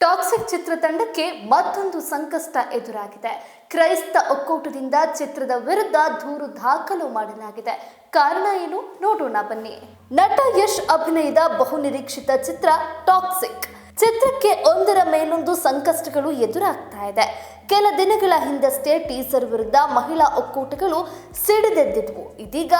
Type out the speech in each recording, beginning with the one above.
Toxic ಚಿತ್ರತಂಡಕ್ಕೆ ಮತ್ತೊಂದು ಸಂಕಷ್ಟ ಎದುರಾಗಿದೆ. ಕ್ರೈಸ್ತ ಒಕ್ಕೂಟದಿಂದ ಚಿತ್ರದ ವಿರುದ್ಧ ದೂರು ದಾಖಲು ಮಾಡಲಾಗಿದೆ. ಕಾರಣ ಏನು? ನೋಡೋಣ ಬನ್ನಿ. ನಟ ಯಶ್ ಅಭಿನಯದ ಬಹುನಿರೀಕ್ಷಿತ ಚಿತ್ರ ಟಾಕ್ಸಿಕ್. ಚಿತ್ರಕ್ಕೆ ಒಂದರ ಮೇಲೊಂದು ಸಂಕಷ್ಟಗಳು ಎದುರಾಗ್ತಾ ಇದೆ. ಕೆಲ ದಿನಗಳ ಹಿಂದಷ್ಟೇ ಟೀಸರ್ ವಿರುದ್ಧ ಮಹಿಳಾ ಒಕ್ಕೂಟಗಳು ಸಿಡಿದೆದ್ದಿದ್ವು. ಇದೀಗ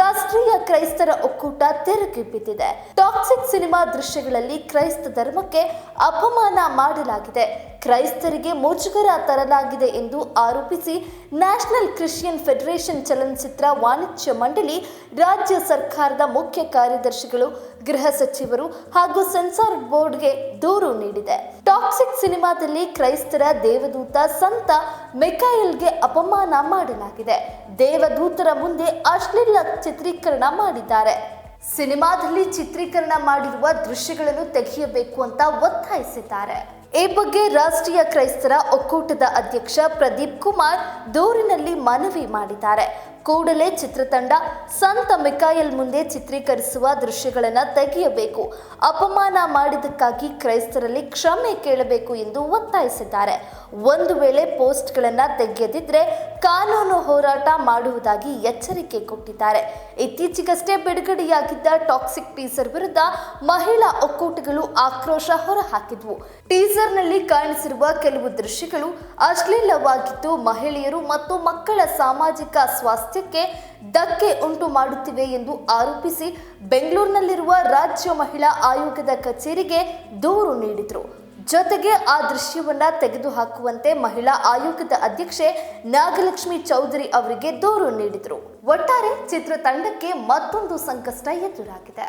ರಾಷ್ಟ್ರೀಯ ಕ್ರೈಸ್ತರ ಒಕ್ಕೂಟ ತೆರೆಗೆ ಬಿದ್ದಿದೆ. ಟಾಕ್ಸಿಕ್ ಸಿನಿಮಾ ದೃಶ್ಯಗಳಲ್ಲಿ ಕ್ರೈಸ್ತ ಧರ್ಮಕ್ಕೆ ಅಪಮಾನ ಮಾಡಲಾಗಿದೆ. ಕ್ರೈಸ್ತರಿಗೆ ಮುಜುಗರ ತರಲಾಗಿದೆ ಎಂದು ಆರೋಪಿಸಿ ನ್ಯಾಷನಲ್ ಕ್ರಿಶ್ಚಿಯನ್ ಫೆಡರೇಷನ್ ಚಲನಚಿತ್ರ ವಾಣಿಜ್ಯ ಮಂಡಳಿ ರಾಜ್ಯ ಸರ್ಕಾರದ ಮುಖ್ಯ ಕಾರ್ಯದರ್ಶಿಗಳು, ಗೃಹ ಸಚಿವರು ಹಾಗೂ ಸೆನ್ಸಾರ್ ಬೋರ್ಡ್ಗೆ ದೂರು ನೀಡಿದೆ. ಟಾಕ್ಸಿಕ್ ಸಿನಿಮಾದಲ್ಲಿ ಕ್ರೈಸ್ತರ ದೇವದೂತ ಸಂತ ಮೆಕಾಯಲ್ಗೆ ಅಪಮಾನ ಮಾಡಲಾಗಿದೆ. ದೇವದೂತರ ಮುಂದೆ ಅಶ್ಲೀಲ ಚಿತ್ರೀಕರಣ ಮಾಡಿದ್ದಾರೆ. ಸಿನಿಮಾದಲ್ಲಿ ಚಿತ್ರೀಕರಣ ಮಾಡಿರುವ ದೃಶ್ಯಗಳನ್ನು ತೆಗೆಯಬೇಕು ಅಂತ ಒತ್ತಾಯಿಸಿದ್ದಾರೆ. ಈ ಬಗ್ಗೆ ರಾಷ್ಟ್ರೀಯ ಕ್ರೈಸ್ತರ ಒಕ್ಕೂಟದ ಅಧ್ಯಕ್ಷ ಪ್ರದೀಪ್ ಕುಮಾರ್ ದೂರಿನಲ್ಲಿ ಮನವಿ ಮಾಡಿದ್ದಾರೆ. ಕೂಡಲೇ ಚಿತ್ರತಂಡ ಸಂತ ಮಿಕಾಯಲ್ ಮುಂದೆ ಚಿತ್ರೀಕರಿಸುವ ದೃಶ್ಯಗಳನ್ನು ತೆಗೆಯಬೇಕು. ಅಪಮಾನ ಮಾಡಿದ್ದಕ್ಕಾಗಿ ಕ್ರೈಸ್ತರಲ್ಲಿ ಕ್ಷಮೆ ಕೇಳಬೇಕು ಎಂದು ಒತ್ತಾಯಿಸಿದ್ದಾರೆ. ಒಂದು ವೇಳೆ ಪೋಸ್ಟ್ಗಳನ್ನು ತೆಗೆಯದಿದ್ದರೆ ಕಾನೂನು ಹೋರಾಟ ಮಾಡುವುದಾಗಿ ಎಚ್ಚರಿಕೆ ಕೊಟ್ಟಿದ್ದಾರೆ. ಇತ್ತೀಚೆಗಷ್ಟೇ ಬಿಡುಗಡೆಯಾಗಿದ್ದ ಟಾಕ್ಸಿಕ್ ಟೀಸರ್ ವಿರುದ್ಧ ಮಹಿಳಾ ಒಕ್ಕೂಟಗಳು ಆಕ್ರೋಶ ಹೊರಹಾಕಿದ್ವು. ಟೀಸರ್ನಲ್ಲಿ ಕಾಣಿಸಿರುವ ಕೆಲವು ದೃಶ್ಯಗಳು ಅಶ್ಲೀಲವಾಗಿದ್ದು ಮಹಿಳೆಯರು ಮತ್ತು ಮಕ್ಕಳ ಸಾಮಾಜಿಕ ಸ್ವಾಸ್ಥ್ಯಕ್ಕೆ ಧಕ್ಕೆ ಉಂಟು ಮಾಡುತ್ತಿವೆ ಎಂದು ಆರೋಪಿಸಿ ಬೆಂಗಳೂರಿನಲ್ಲಿರುವ ರಾಜ್ಯ ಮಹಿಳಾ ಆಯೋಗದ ಕಚೇರಿಗೆ ದೂರು ನೀಡಿದರು. ಜೊತೆಗೆ ಆ ದೃಶ್ಯವನ್ನು ತೆಗೆದುಹಾಕುವಂತೆ ಮಹಿಳಾ ಆಯೋಗದ ಅಧ್ಯಕ್ಷೆ ನಾಗಲಕ್ಷ್ಮಿ ಚೌಧರಿ ಅವರಿಗೆ ದೂರು ನೀಡಿದರು. ಒಟ್ಟಾರೆ ಚಿತ್ರತಂಡಕ್ಕೆ ಮತ್ತೊಂದು ಸಂಕಷ್ಟ ಎದುರಾಗಿದೆ.